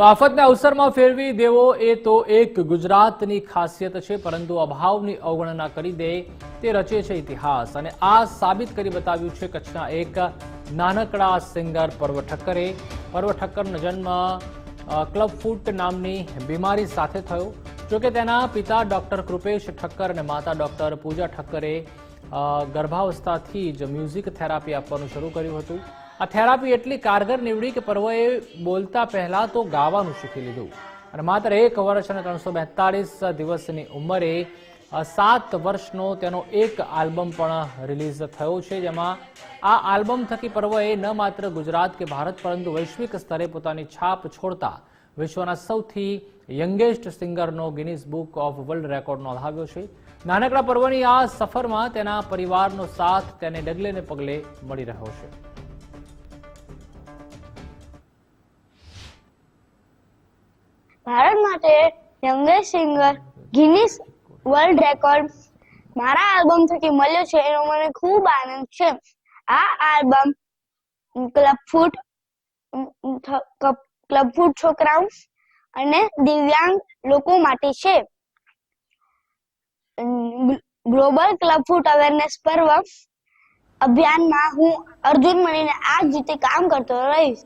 તો આફતને અવસરમાં ફેરવી દેવો એ તો એક ગુજરાતની ખાસિયત છે, પરંતુ અભાવની અવગણના કરી દે તે રચે છે ઇતિહાસ. અને આ સાબિત કરી બતાવ્યું છે કચ્છના એક નાનકડા સિંગર પર્વ ઠક્કરે. પર્વ ઠક્કરનો જન્મ ક્લબ ફૂટ નામની બીમારી સાથે થયો. જોકે તેના પિતા ડૉક્ટર કૃપેશ ઠક્કર અને માતા ડૉક્ટર પૂજા ઠક્કરે ગર્ભાવસ્થાથી જ મ્યુઝિક થેરાપી આપવાનું શરૂ કર્યું હતું. આ થેરાપી એટલી કારગર નીવડી કે પર્વએ બોલતા પહેલા તો ગાવાનું શીખી લીધું. અને માત્ર એક વર્ષ અને ત્રણસો બેતાળીસ દિવસની ઉંમરે સાત વર્ષનો તેનો એક આલ્બમ પણ રિલીઝ થયો છે, જેમાં આ આલ્બમ થકી પર્વએ ન માત્ર ગુજરાત કે ભારત, પરંતુ વૈશ્વિક સ્તરે પોતાની છાપ છોડતા વિશ્વના સૌથી youngest સિંગરનો Guinness book of world record નોંધાવ્યો છે. નાનકડા પર્વની આ સફરમાં તેના પરિવારનો સાથ તેને ડગલે ને પગલે મળી રહ્યો છે. ભારત માટે youngest singer Guinness world record મારા આલ્બમ થકી મળ્યો છે, એનો મને ખૂબ આનંદ છે. આ album club foot club foot છોકરાઓ અને દિવ્યાંગ લોકો માટે છે. ગ્લોબલ ક્લબ ફૂટ અવેરનેસ પર્વ અભિયાનમાં હું અર્જુન મળીને આ જ રીતે કામ કરતો રહીશ.